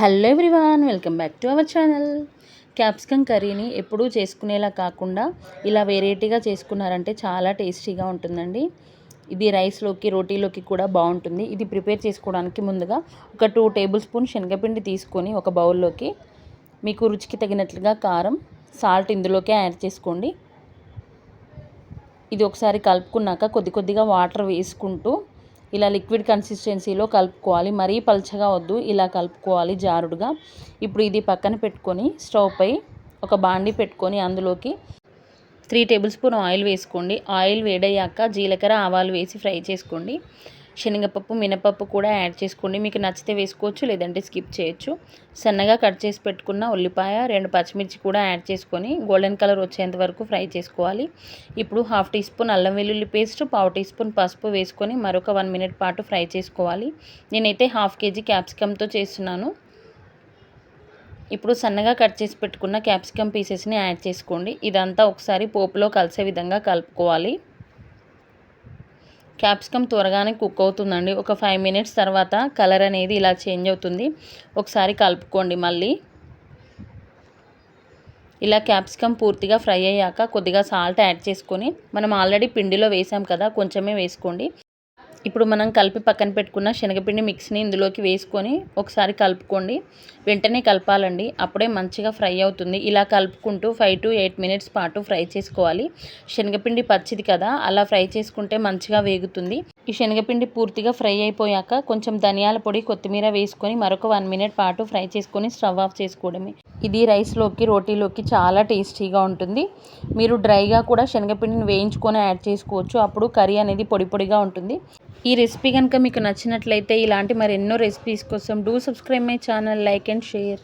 Hello everyone welcome back to our channel. Capsicum కర్రీని ఎప్పుడూ చేసుకునేలా కాకుండా ఇలా వెరైటీగా చేసుకున్నారంటే చాలా టేస్టీగా ఉంటుందండి. ఇది రైస్లోకి రోటీలోకి కూడా బాగుంటుంది. ఇది ప్రిపేర్ చేసుకోవడానికి ముందుగా ఒక టూ టేబుల్ స్పూన్ శనగపిండి తీసుకొని ఒక బౌల్లోకి మీకు రుచికి తగినట్లుగా కారం సాల్ట్ ఇందులోకే యాడ్ చేసుకోండి. ఇది ఒకసారి కలుపుకున్నాక కొద్ది కొద్దిగా వాటర్ వేసుకుంటూ ఇలా లిక్విడ్ కన్సిస్టెన్సీలో కలుపుకోవాలి. మరీ పల్చగా వద్దు. ఇలా కలుపుకోవాలి జారుడుగా. ఇప్పుడు ఇది పక్కన పెట్టుకొని స్టవ్ పై ఒక బాండి పెట్టుకొని అందులోకి త్రీ టేబుల్ స్పూన్ ఆయిల్ వేసుకోండి. ఆయిల్ వేడయ్యాక జీలకర్ర ఆవాలు వేసి ఫ్రై చేసుకోండి. శనగపప్పు మినపప్పు కూడా యాడ్ చేసుకోండి. మీకు నచ్చితే వేసుకోవచ్చు లేదంటే స్కిప్ చేయొచ్చు. సన్నగా కట్ చేసి పెట్టుకున్న ఉల్లిపాయ రెండు పచ్చిమిర్చి కూడా యాడ్ చేసుకొని గోల్డెన్ కలర్ వచ్చేంత వరకు ఫ్రై చేసుకోవాలి. ఇప్పుడు హాఫ్ టీ స్పూన్ అల్లం వెల్లుల్లి పేస్ట్ పావు టీ స్పూన్ పసుపు వేసుకొని మరొక వన్ మినిట్ పాటు ఫ్రై చేసుకోవాలి. నేనైతే హాఫ్ కేజీ క్యాప్సికమ్తో చేస్తున్నాను. ఇప్పుడు సన్నగా కట్ చేసి పెట్టుకున్న క్యాప్సికమ్ పీసెస్ని యాడ్ చేసుకోండి. ఇదంతా ఒకసారి పోపులో కలిసే విధంగా కలుపుకోవాలి. క్యాప్సికమ్ త్వరగానే కుక్ అవుతుందండి. ఒక ఫైవ్ మినిట్స్ తర్వాత కలర్ అనేది ఇలా చేంజ్ అవుతుంది. ఒకసారి కలుపుకోండి మళ్ళీ. ఇలా క్యాప్సికమ్ పూర్తిగా ఫ్రై అయ్యాక కొద్దిగా సాల్ట్ యాడ్ చేసుకొని మనం ఆల్రెడీ పిండిలో వేసాం కదా కొంచెమే వేసుకోండి. ఇప్పుడు మనం కలిపి పక్కన పెట్టుకున్న శనగపిండి మిక్స్ని ఇందులోకి వేసుకొని ఒకసారి కలుపుకోండి. వెంటనే కలపాలండి. అప్పుడే మంచిగా ఫ్రై అవుతుంది. ఇలా కలుపుకుంటూ ఫైవ్ టు ఎయిట్ మినిట్స్ పాటు ఫ్రై చేసుకోవాలి. శనగపిండి పచ్చిది కదా అలా ఫ్రై చేసుకుంటే మంచిగా వేగుతుంది. ఈ శనగపిండి పూర్తిగా ఫ్రై అయిపోయాక కొంచెం ధనియాల పొడి కొత్తిమీర వేసుకొని మరొక వన్ మినిట్ పాటు ఫ్రై చేసుకొని స్టవ్ ఆఫ్ చేసుకోవడమే. ఇది రైస్లోకి రోటీలోకి చాలా టేస్టీగా ఉంటుంది. మీరు డ్రైగా కూడా శనగపిండిని వేయించుకొని యాడ్ చేసుకోవచ్చు. అప్పుడు కర్రీ అనేది పొడి పొడిగా ఉంటుంది. ఈ రెసిపీ కనుక మీకు నచ్చినట్లయితే ఇలాంటి మరెన్నో రెసిపీస్ కోసం do subscribe my channel like and share